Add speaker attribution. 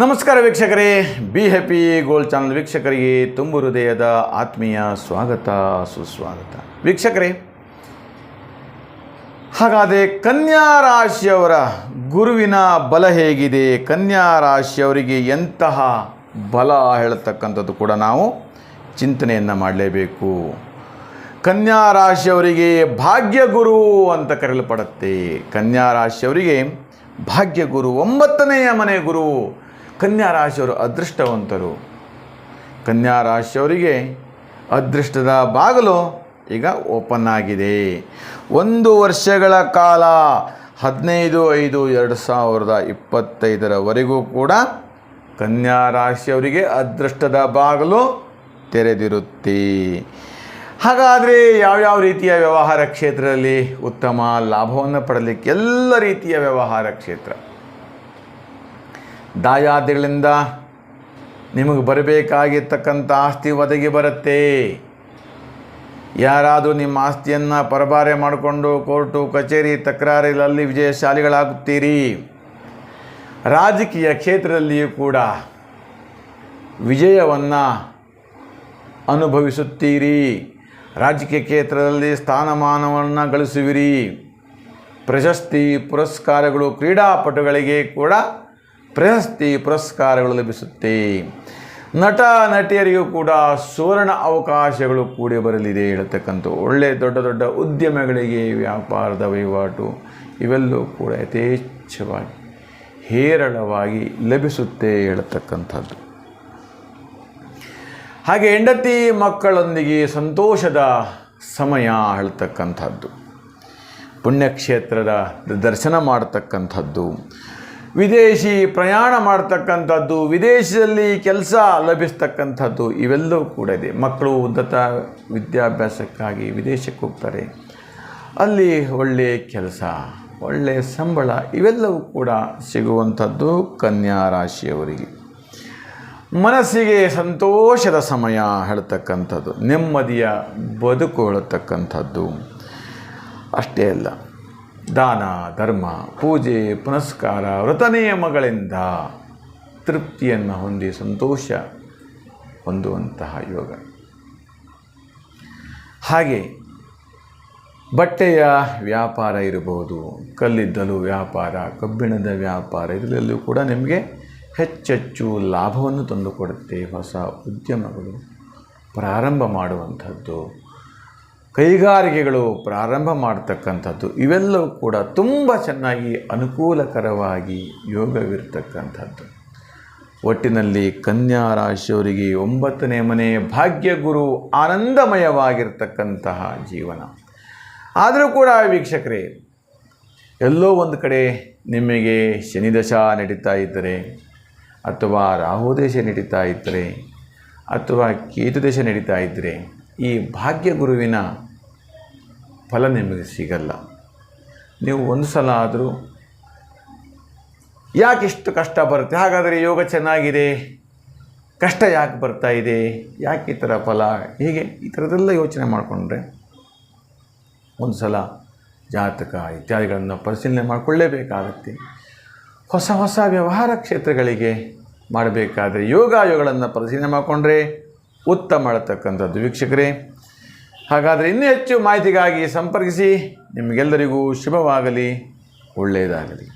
Speaker 1: ನಮಸ್ಕಾರ ವೀಕ್ಷಕರೇ. Be happy gold channel ವೀಕ್ಷಕರಿಗೆ ತುಂಬು ಹೃದಯದ ಆತ್ಮೀಯ ಸ್ವಾಗತ, ಸುಸ್ವಾಗತ. ವೀಕ್ಷಕರೇ, ಹಾಗಾದರೆ ಕನ್ಯಾ ರಾಶಿಯವರ ಗುರುವಿನ ಬಲ ಹೇಗಿದೆ? ಕನ್ಯಾ ರಾಶಿಯವರಿಗೆ ಎಂತಹ ಬಲ ಹೇಳತಕ್ಕಂಥದ್ದು ಕೂಡ ನಾವು ಚಿಂತನೆಯನ್ನು ಮಾಡಲೇಬೇಕು. ಕನ್ಯಾ ರಾಶಿಯವರಿಗೆ ಭಾಗ್ಯಗುರು ಅಂತ ಕರೆಯಲ್ಪಡುತ್ತೆ. ಕನ್ಯಾ ರಾಶಿಯವರಿಗೆ ಭಾಗ್ಯಗುರು ಒಂಬತ್ತನೆಯ ಮನೆ ಗುರು. ಕನ್ಯಾ ರಾಶಿಯವರು ಅದೃಷ್ಟವಂತರು. ಕನ್ಯಾ ರಾಶಿಯವರಿಗೆ ಅದೃಷ್ಟದ ಬಾಗಿಲು ಈಗ ಓಪನ್ ಆಗಿದೆ. ಒಂದು ವರ್ಷಗಳ ಕಾಲ, ಹದಿನೈದು, ಐದು, ಎರಡು ಸಾವಿರದ ಇಪ್ಪತ್ತೈದರವರೆಗೂ ಕೂಡ ಕನ್ಯಾ ರಾಶಿಯವರಿಗೆ ಅದೃಷ್ಟದ ಬಾಗಿಲು ತೆರೆದಿರುತ್ತೆ. ಹಾಗಾದರೆ ಯಾವ್ಯಾವ ರೀತಿಯ ವ್ಯವಹಾರ ಕ್ಷೇತ್ರದಲ್ಲಿ ಉತ್ತಮ ಲಾಭವನ್ನು ಪಡಲಿಕ್ಕೆ ಎಲ್ಲ ರೀತಿಯ ವ್ಯವಹಾರ ಕ್ಷೇತ್ರ? ದಾಯಾದಿಗಳಿಂದ ನಿಮಗೆ ಬರಬೇಕಾಗಿರ್ತಕ್ಕಂಥ ಆಸ್ತಿ ಒದಗಿ ಬರುತ್ತೆ. ಯಾರಾದರೂ ನಿಮ್ಮ ಆಸ್ತಿಯನ್ನು ಪರಭಾರೆ ಮಾಡಿಕೊಂಡು ಕೋರ್ಟು, ಕಚೇರಿ, ತಕರಾರಿಗಳಲ್ಲಿ ವಿಜಯಶಾಲಿಗಳಾಗುತ್ತೀರಿ. ರಾಜಕೀಯ ಕ್ಷೇತ್ರದಲ್ಲಿಯೂ ಕೂಡ ವಿಜಯವನ್ನು ಅನುಭವಿಸುತ್ತೀರಿ. ರಾಜಕೀಯ ಕ್ಷೇತ್ರದಲ್ಲಿ ಸ್ಥಾನಮಾನವನ್ನು ಗಳಿಸುವಿರಿ. ಪ್ರಶಸ್ತಿ, ಪುರಸ್ಕಾರಗಳು, ಕ್ರೀಡಾಪಟುಗಳಿಗೆ ಕೂಡ ಪ್ರಶಸ್ತಿ ಪುರಸ್ಕಾರಗಳು ಲಭಿಸುತ್ತೆ. ನಟ, ನಟಿಯರಿಗೂ ಕೂಡ ಸುವರ್ಣ ಅವಕಾಶಗಳು ಕೂಡಿ ಬರಲಿದೆ ಹೇಳ್ತಕ್ಕಂಥ ಒಳ್ಳೆಯ ದೊಡ್ಡ ದೊಡ್ಡ ಉದ್ಯಮಗಳಿಗೆ ವ್ಯಾಪಾರದ ವಹಿವಾಟು ಇವೆಲ್ಲವೂ ಕೂಡ ಯಥೇಚ್ಛವಾಗಿ, ಹೇರಳವಾಗಿ ಲಭಿಸುತ್ತೆ ಹೇಳತಕ್ಕಂಥದ್ದು. ಹಾಗೆ ಹೆಂಡತಿ ಮಕ್ಕಳೊಂದಿಗೆ ಸಂತೋಷದ ಸಮಯ ಹೇಳ್ತಕ್ಕಂಥದ್ದು. ಪುಣ್ಯಕ್ಷೇತ್ರದ ದರ್ಶನ ಮಾಡತಕ್ಕಂಥದ್ದು. ವಿದೇಶಿ ಪ್ರಯಾಣ ಮಾಡ್ತಕ್ಕಂಥದ್ದು, ವಿದೇಶದಲ್ಲಿ ಕೆಲಸ ಲಭಿಸ್ತಕ್ಕಂಥದ್ದು, ಇವೆಲ್ಲವೂ ಕೂಡ ಇದೆ. ಮಕ್ಕಳು ಉನ್ನತ ವಿದ್ಯಾಭ್ಯಾಸಕ್ಕಾಗಿ ವಿದೇಶಕ್ಕೆ ಹೋಗ್ತಾರೆ. ಅಲ್ಲಿ ಒಳ್ಳೆಯ ಕೆಲಸ ಒಳ್ಳೆಯ ಸಂಬಳ, ಇವೆಲ್ಲವೂ ಕೂಡ ಸಿಗುವಂಥದ್ದು ಕನ್ಯಾ ರಾಶಿಯವರಿಗೆ. ಮನಸ್ಸಿಗೆ ಸಂತೋಷದ ಸಮಯ ಹೇಳ್ತಕ್ಕಂಥದ್ದು, ನೆಮ್ಮದಿಯ ಬದುಕು ಹೇಳತಕ್ಕಂಥದ್ದು. ಅಷ್ಟೇ ಅಲ್ಲ. ದಾನ, ಧರ್ಮ, ಪೂಜೆ, ಪುನಸ್ಕಾರ, ವ್ರತ ನಿಯಮಗಳಿಂದ ತೃಪ್ತಿಯನ್ನು ಹೊಂದಿ ಸಂತೋಷ ಹೊಂದುವಂತಹ ಯೋಗ. ಹಾಗೆ ಬಟ್ಟೆಯ ವ್ಯಾಪಾರ ಇರಬಹುದು, ಕಲ್ಲಿದ್ದಲು ವ್ಯಾಪಾರ, ಕಬ್ಬಿಣದ ವ್ಯಾಪಾರ, ಇದರಲ್ಲೂ ಕೂಡ ನಿಮಗೆ ಹೆಚ್ಚೆಚ್ಚು ಲಾಭವನ್ನು ತಂದುಕೊಡುತ್ತೆ ಹೊಸ ಉದ್ಯಮಗಳು ಪ್ರಾರಂಭ ಮಾಡುವಂಥದ್ದು. ಕೈಗಾರಿಕೆಗಳು ಪ್ರಾರಂಭ ಮಾಡ್ತಕ್ಕಂಥದ್ದು, ಇವೆಲ್ಲವೂ ಕೂಡ ತುಂಬ ಚೆನ್ನಾಗಿ ಅನುಕೂಲಕರವಾಗಿ ಯೋಗವಿರ್ತಕ್ಕಂಥದ್ದು. ಒಟ್ಟಿನಲ್ಲಿ ಕನ್ಯಾ ರಾಶಿಯವರಿಗೆ ಒಂಬತ್ತನೇ ಮನೆ ಭಾಗ್ಯಗುರು ಆನಂದಮಯವಾಗಿರ್ತಕ್ಕಂತಹ ಜೀವನ. ಆದರೂ ಕೂಡ ವೀಕ್ಷಕರೇ, ಎಲ್ಲೋ ಒಂದು ಕಡೆ ನಿಮಗೆ ಶನಿದಶ ನಡೀತಾ ಇದ್ದರೆ, ಅಥವಾ ರಾಹುದೇಶ ನಡೀತಾ ಇದ್ದರೆ, ಅಥವಾ ಕೇತುದೇಶ ನಡೀತಾ ಇದ್ದರೆ ಈ ಭಾಗ್ಯ ಗುರುವಿನ ಫಲ ನಿಮಗೆ ಸಿಗಲ್ಲ. ನೀವು ಒಂದು ಸಲ ಆದರೂ ಯಾಕೆ ಇಷ್ಟು ಕಷ್ಟ ಬರುತ್ತೆ? ಹಾಗಾದರೆ ಯೋಗ ಚೆನ್ನಾಗಿದೆ. ಕಷ್ಟ ಯಾಕೆ ಬರ್ತಾ ಇದೆ? ಯಾಕೆ ಈ ಥರ ಫಲ? ಹೀಗೆ ಈ ಥರದ್ದೆಲ್ಲ ಯೋಚನೆ ಮಾಡಿಕೊಂಡ್ರೆ ಒಂದು ಸಲ ಜಾತಕ ಇತ್ಯಾದಿಗಳನ್ನು ಪರಿಶೀಲನೆ ಮಾಡಿಕೊಳ್ಳೇಬೇಕಾಗತ್ತೆ. ಹೊಸ ಹೊಸ ವ್ಯವಹಾರ ಕ್ಷೇತ್ರಗಳಿಗೆ ಮಾಡಬೇಕಾದ್ರೆ ಯೋಗಾಯೋಗಗಳನ್ನು ಪರಿಶೀಲನೆ ಮಾಡಿಕೊಂಡ್ರೆ ಉತ್ತಮ ಮಾಡತಕ್ಕಂಥದ್ದು ವೀಕ್ಷಕರೇ ಹಾಗಾದರೆ ಇನ್ನೂ ಹೆಚ್ಚು ಮಾಹಿತಿಗಾಗಿ ಸಂಪರ್ಕಿಸಿ ನಿಮಗೆಲ್ಲರಿಗೂ ಶುಭವಾಗಲಿ ಒಳ್ಳೆಯದಾಗಲಿ.